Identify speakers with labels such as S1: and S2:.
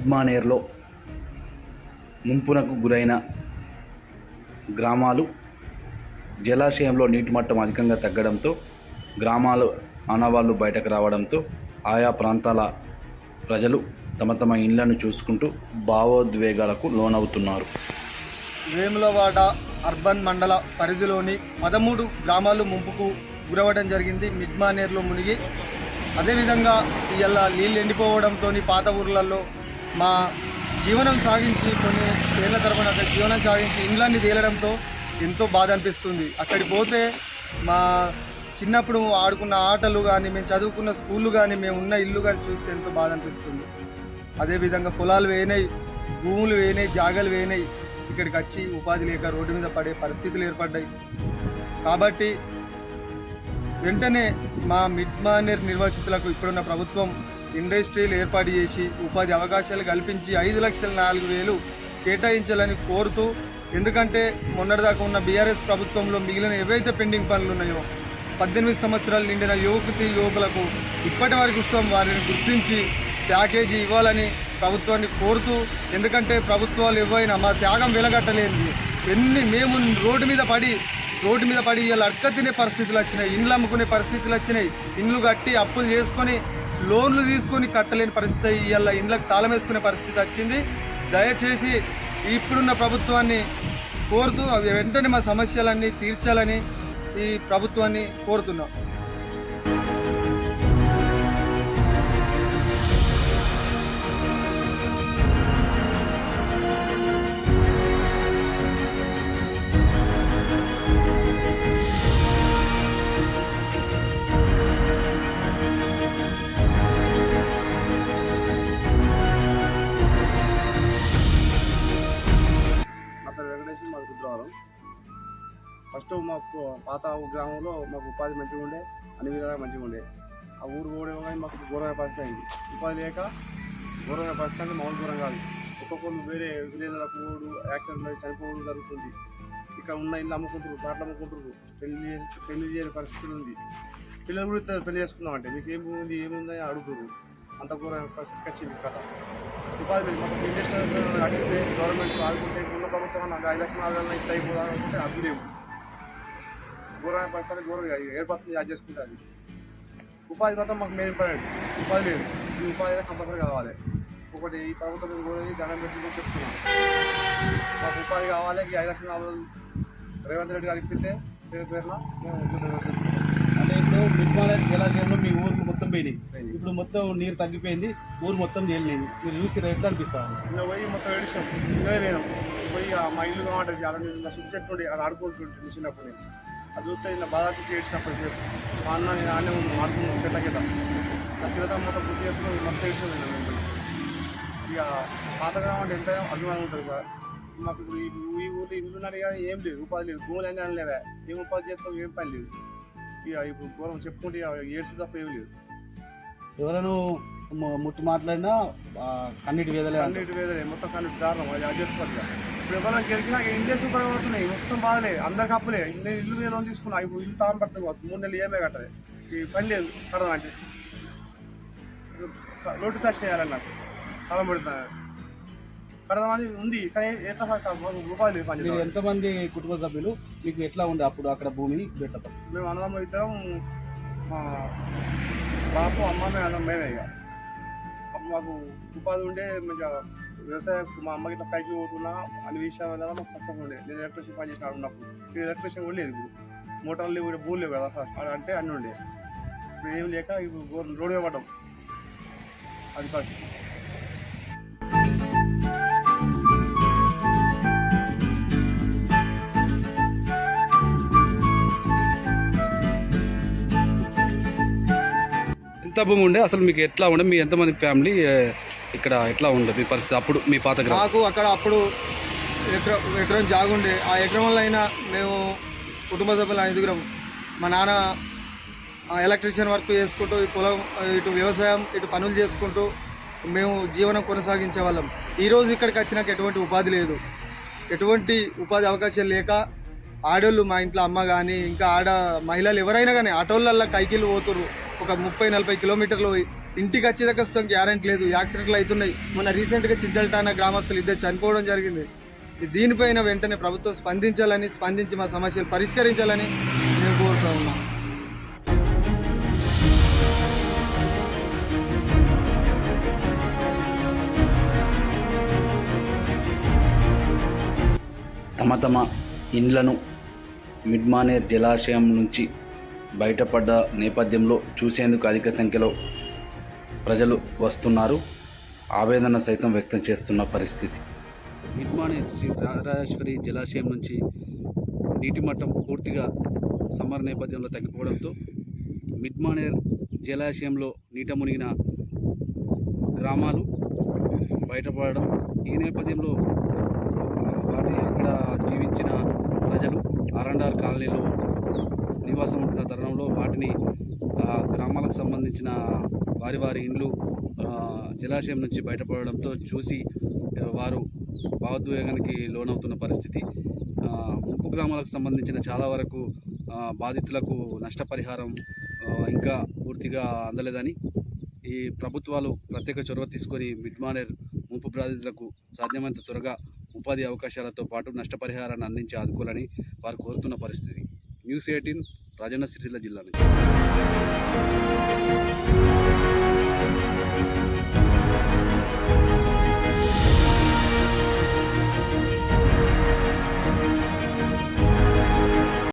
S1: మిడ్మానేర్లో ముంపునకు గురైన గ్రామాలు జలాశయంలో నీటి మట్టం అధికంగా తగ్గడంతో గ్రామాలు ఆనవాళ్ళు బయటకు రావడంతో ఆయా ప్రాంతాల ప్రజలు తమ తమ ఇండ్లను చూసుకుంటూ భావోద్వేగాలకు లోనవుతున్నారు.
S2: వేములవాడ అర్బన్ మండల పరిధిలోని పదమూడు గ్రామాలు ముంపుకు గురవడం జరిగింది. మిడ్మానేర్లో మునిగి అదేవిధంగా ఇలా నీళ్ళు ఎండిపోవడంతో పాత ఊర్లలో మా జీవనం సాగించి కొన్ని ఏళ్ళ తరపున అక్కడ జీవనం సాగించి ఇంగ్లాండ్ని తేలడంతో ఎంతో బాధ అనిపిస్తుంది. అక్కడికి పోతే మా చిన్నప్పుడు ఆడుకున్న ఆటలు కానీ మేము చదువుకున్న స్కూళ్ళు కానీ మేము ఉన్న ఇల్లు కానీ చూస్తే ఎంతో బాధ అనిపిస్తుంది. అదేవిధంగా పొలాలు వేయినాయి భూములు వేయినాయి జాగలు వేయినాయి ఇక్కడికి వచ్చి ఉపాధి లేక రోడ్డు మీద పడే పరిస్థితులు ఏర్పడ్డాయి. కాబట్టి వెంటనే మా మిడ్మానేర్ నిర్వాసితులకు ఇప్పుడున్న ప్రభుత్వం ఇండస్ట్రీలు ఏర్పాటు చేసి ఉపాధి అవకాశాలు కల్పించి ఐదు లక్షల నాలుగు వేలు కేటాయించాలని కోరుతూ ఎందుకంటే మొన్నటిదాకా ఉన్న బీఆర్ఎస్ ప్రభుత్వంలో మిగిలిన ఏవైతే పెండింగ్ పనులు ఉన్నాయో పద్దెనిమిది సంవత్సరాలు నిండిన యువకుతి యువకులకు ఇప్పటి వరకు వారిని గుర్తించి ప్యాకేజీ ఇవ్వాలని ప్రభుత్వాన్ని కోరుతూ ఎందుకంటే ప్రభుత్వాలు ఇవ్వైనా మా త్యాగం వెలగట్టలేదు ఎన్ని మేము రోడ్డు మీద పడి రోడ్డు మీద పడి ఇవాళ అడక తినే పరిస్థితులు వచ్చినాయి ఇండ్లు అమ్ముకునే పరిస్థితులు వచ్చినాయి. ఇండ్లు కట్టి అప్పులు చేసుకొని లోన్లు తీసుకొని కట్టలేని పరిస్థితి ఇవాళ ఇండ్లకు తాళం వేసుకునే పరిస్థితి వచ్చింది. దయచేసి ఇప్పుడున్న ప్రభుత్వాన్ని కోరుతూ అవి వెంటనే మా సమస్యలన్నీ తీర్చాలని ఈ ప్రభుత్వాన్ని కోరుతున్నాం.
S3: పేరు మాకు మాది రుద్రవరం ఫస్ట్ మాకు పాత గ్రామంలో మాకు ఉపాధి మంచిగా ఉండే అన్ని విధాలుగా మంచిగా ఉండే. ఆ ఊరు పోవడం కానీ మాకు ఘోరమైన పరిస్థితి అయింది. ఉపాధి లేక ఘోరమైన పరిస్థితి అంటే మామూలు ఘోరం కాదు. ఒక్కొక్కరు వేరే విలేజ్లకు పోవడు యాక్సిడెంట్ చనిపోవడం జరుగుతుంది. ఇక్కడ ఉన్న ఇల్లు అమ్ముకుంటారు ప్లాట్లు అమ్ముకుంటారు పెళ్ళి పెళ్ళి చేయని పరిస్థితి ఉంది. పిల్లలు కూడా పెళ్ళి చేసుకున్నాం అంటే మీకు ఏముంది ఏముంది అని అడుగుతారు అంత ఘోరమైన పరిస్థితికి వచ్చింది కథ. ఉపాధి లేదు మాకు ఇండస్ట్రీ అడిగితే గవర్నమెంట్ ఆదుకుంటే ఉన్న ప్రభుత్వం నాకు ఐదు లక్షల నాలుగు వేల ఇస్తే అయిపోతుంటే అది లేవు. ఘోరమైన పరిస్థితి ఘోరంగా ఏర్పడుతుంది అది ఉపాధి మాత్రం మాకు మెయిన్ ఇంపార్టెంట్ ఉపాధి లేదు. ఈ ఉపాధి అయితే కంపల్సరీ కావాలి. ఒకటి ఈ ప్రభుత్వం కోరేది దండం పెట్టి కూడా చెప్తున్నాం. మాకు ఉపాధి కావాలి ఈ ఐదు లక్షల నాలుగు రేవంత్ రెడ్డి గారు ఇప్పితే పేరు పేరున మేము ఉద్యోగం చేస్తున్నాం.
S4: జలాశయంలో మీ ఊరు మొత్తం పోయినాయి ఇప్పుడు మొత్తం నీరు తగ్గిపోయింది ఊరు మొత్తం చేయలేదు మీరు చూసి రైతు అనిపిస్తాను
S3: ఇంకా పోయి మొత్తం ఏడిచాం ఇంకా లేదాం. పోయి మా ఇల్లు కావాలంటే చాలా నా సుఖ చెట్టు ఉండి అక్కడ ఆడుకుంటుంటే చిన్నప్పుడు నేను. అది చూస్తే ఇలా బాధ చూసి ఏడ్చినప్పుడు మా అన్న నేను ఆడనే ఉంది ఆడుకున్నాం చెట్ల కింద. ఆ చిరత మొత్తం గుర్తు చేసుకుని మొత్తం ఏడిచాం నేను ఇక పాత గ్రామం అంటే ఎంత అభిమానం ఉంటుంది కదా. మాకు ఇప్పుడు ఈ ఊరిలో ఊళ్ళో ఇల్లు ఉన్నారు కానీ ఏం లేదు ఉపాధి లేదు. భూములు అన్నీ అనలేవా ఏం ఉపాధి చేస్తాం ఏం పని లేదు. ఇప్పుడు పూర్వం చెప్పుకుంటే ఏడ్చు తప్ప ఏం లేదు.
S4: ఎవరైనా ముట్టి మాట్లాడినా కన్నీటి వేదలే.
S3: కన్నీటి వేదలే మొత్తం కన్నీటి దారుణం అది అడ్జస్ట్ ఇప్పుడు ఎవరైనా గెలిచినా ఇండియా సూపర్ పడుతున్నాయి మొత్తం బాధలే అందరికి అప్పులే నేను ఇల్లు లోన్ తీసుకున్నా ఇప్పుడు ఇల్లు తాళం పడుతుంది కావచ్చు మూడు నెలలు ఏమే కట్టదు ఈ పని లేదు కడదాం అంటే. లోటు టచ్ చేయాలని నాకు తాళం పెడుతున్నాను కడదామని ఉంది. కానీ ఎట్లా రూపాయలు లేదు పని
S4: మీరు
S3: చేయడానికి.
S4: ఎంతమంది కుటుంబ సభ్యులు? మీకు ఎట్లా ఉండే అప్పుడు అక్కడ భూమి పెట్టడం?
S3: మేము అన్నదమ్ములు ఇద్దరం మా బాపు అమ్మ మేము అన్నం మేమే ఇక. అప్పుడు మాకు ఉపాధి ఉండే మంచిగా వ్యవసాయం మా అమ్మకి ఇట్లా పైకి పోతున్నా అన్ని విషయాల వల్ల మాకు సక్సెస్ ఉండే. నేను ఎలక్ట్రిషన్ పని చేసిన ఉన్నప్పుడు ఇప్పుడు ఎలక్ట్రిషన్ కూడా లేదు ఇప్పుడు. మోటార్లు లేవు బూలు లేవు కదా ఫస్ట్ అలా అంటే అన్నీ ఉండే. ఇప్పుడు ఏం లేక ఇప్పుడు రోడ్డు పడ్డాం. అది పరిస్థితి.
S4: ఎంత భూమి ఉండే అసలు మీకు ఎట్లా ఉండే మీ ఎంతమంది ఫ్యామిలీ ఇక్కడ ఎట్లా ఉండే మీ పరిస్థితి అప్పుడు మీ పాత గ్రామం?
S2: మాకు అక్కడ అప్పుడు ఎకరం ఎకరం జాగుండే ఆ ఎకరంలో అయినా మేము కుటుంబ సభ్యులు ఐదుగురం మా నాన్న ఎలక్ట్రీషియన్ వర్క్ చేసుకుంటూ ఈ పొలం ఇటు వ్యవసాయం ఇటు పనులు చేసుకుంటూ మేము జీవనం కొనసాగించే వాళ్ళం. ఈరోజు ఇక్కడికి వచ్చినాక ఎటువంటి ఉపాధి లేదు. ఎటువంటి ఉపాధి అవకాశాలు లేక ఆడోళ్ళు మా ఇంట్లో అమ్మ కానీ ఇంకా ఆడ మహిళలు ఎవరైనా కానీ ఆటోళ్ళల్లో కైకిళ్ళు పోతురు ఒక ముప్పై నలభై కిలోమీటర్లు ఇంటికి వచ్చేదాకా వస్తాం గ్యారెంటీ లేదు. యాక్సిడెంట్లు అవుతున్నాయి. మొన్న రీసెంట్గా చిద్దల్టాన గ్రామస్తులు ఇద్దరు చనిపోవడం జరిగింది. దీనిపైన వెంటనే ప్రభుత్వం స్పందించాలని స్పందించి మా సమస్యలు పరిష్కరించాలని నేను కోరుతా ఉన్నాం.
S1: తమ తమ ఇండ్లను మిడ్మానేర్ జలాశయం నుంచి బయటపడ్డ నేపథ్యంలో చూసేందుకు అధిక సంఖ్యలో ప్రజలు వస్తున్నారు. ఆవేదన సైతం వ్యక్తం చేస్తున్న పరిస్థితి.
S4: మిడ్మానే శ్రీ రాజరాజేశ్వరి జలాశయం నుంచి నీటి మట్టం పూర్తిగా సమ్మర్ నేపథ్యంలో తగ్గిపోవడంతో మిడ్మానేర్ జలాశయంలో నీట మునిగిన గ్రామాలు బయటపడడం ఈ నేపథ్యంలో వాటి అక్కడ జీవించిన ప్రజలు అరండాల్ కాలనీలో నివాసం ఉంటున్న తరుణంలో వాటిని గ్రామాలకు సంబంధించిన వారి వారి ఇండ్లు జలాశయం నుంచి బయటపడడంతో చూసి వారు భావోద్వేగానికి లోనవుతున్న పరిస్థితి. ఆ, ముంపు గ్రామాలకు సంబంధించిన చాలా వరకు బాధితులకు నష్టపరిహారం ఇంకా పూర్తిగా అందలేదని ఈ ప్రభుత్వాలు ప్రత్యేక చొరవ తీసుకొని మిడ్మానేర్ ముంపు బాధితులకు సాధ్యమైనంత త్వరగా ఉపాధి అవకాశాలతో పాటు నష్టపరిహారాన్ని అందించి ఆదుకోవాలని వారు కోరుతున్న పరిస్థితి. న్యూస్ ఎయిటీన్ రాజన్న సిరిసిల్ల జిల్లా నుంచి.